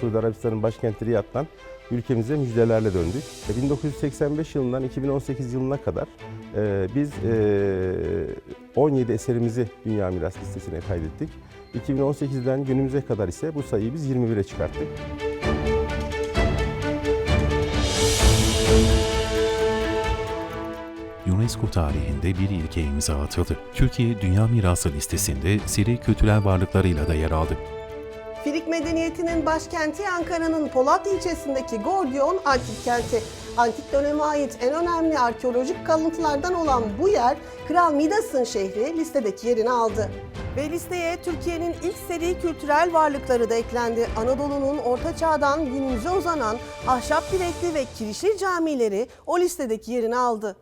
Suudi Arabistan'ın başkenti Riyad'dan ülkemize müjdelerle döndük. E, 1985 yılından 2018 yılına kadar e, biz e, 17 eserimizi Dünya Miras Listesi'ne kaydettik. 2018'den günümüze kadar ise bu sayıyı biz 21'e çıkarttık. UNESCO tarihinde bir ilke imza atıldı. Türkiye Dünya Mirası listesinde seri kültürel varlıklarıyla da yer aldı. Filik medeniyetinin başkenti Ankara'nın Polat ilçesindeki Gordiyon antik kenti. Antik döneme ait en önemli arkeolojik kalıntılardan olan bu yer Kral Midas'ın şehri listedeki yerini aldı. Ve listeye Türkiye'nin ilk seri kültürel varlıkları da eklendi. Anadolu'nun orta çağdan günümüze uzanan ahşap direkli ve kirişli camileri o listedeki yerini aldı.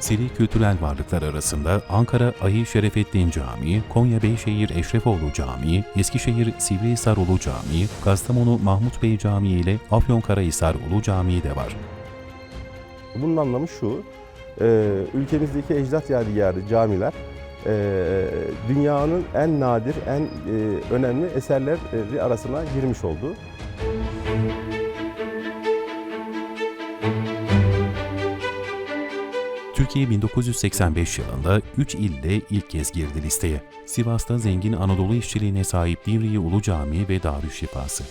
Seri kültürel varlıklar arasında Ankara Ahi Şerefettin Camii, Konya Beyşehir Eşrefoğlu Camii, Eskişehir Sivrihisar Ulu Camii, Kastamonu Mahmut Bey Camii ile Afyonkarahisar Ulu Camii de var. Bunun anlamı şu, e, ülkemizdeki ecdat yadigarı camiler e, dünyanın en nadir, en e, önemli eserleri arasına girmiş oldu. Türkiye 1985 yılında 3 ilde ilk kez girdi listeye. Sivas'ta zengin Anadolu işçiliğine sahip Divriği Ulu Camii ve Darüşşifası.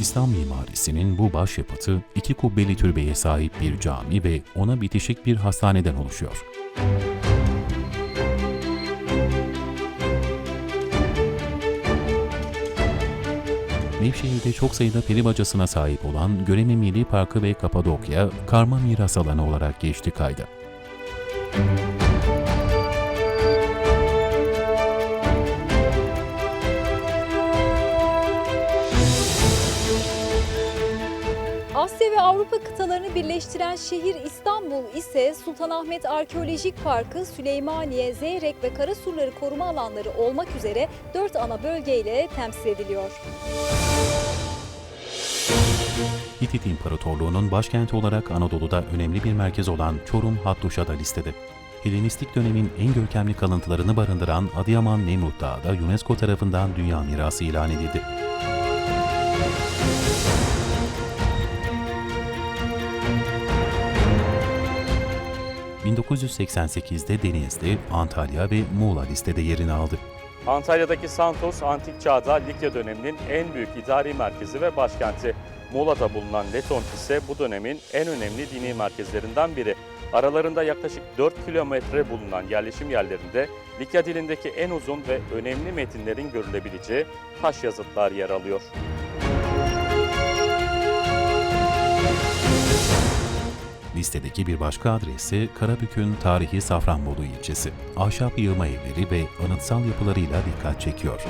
İslam mimarisinin bu başyapıtı iki kubbeli türbeye sahip bir cami ve ona bitişik bir hastaneden oluşuyor. Nevşehir'de çok sayıda peri bacasına sahip olan Göreme Milli Parkı ve Kapadokya, karma miras alanı olarak geçti kayda. Asya ve Avrupa kıtalarını birleştiren şehir İstanbul ise Sultanahmet Arkeolojik Parkı, Süleymaniye, Zeyrek ve Karasurları koruma alanları olmak üzere dört ana bölgeyle temsil ediliyor. Hitit İmparatorluğu'nun başkenti olarak Anadolu'da önemli bir merkez olan Çorum Hattuşa da listede. Helenistik dönemin en görkemli kalıntılarını barındıran Adıyaman Nemrut Dağı da UNESCO tarafından Dünya Mirası ilan edildi. ...1988'de Denizli, Antalya ve Muğla listede yerini aldı. Antalya'daki Santos, antik çağda Likya döneminin en büyük idari merkezi ve başkenti. Muğla'da bulunan Letont ise bu dönemin en önemli dini merkezlerinden biri. Aralarında yaklaşık 4 kilometre bulunan yerleşim yerlerinde Likya dilindeki en uzun ve önemli metinlerin görülebileceği taş yazıtlar yer alıyor. Listedeki bir başka adresi Karabük'ün tarihi Safranbolu ilçesi. Ahşap yığma evleri ve anıtsal yapılarıyla dikkat çekiyor.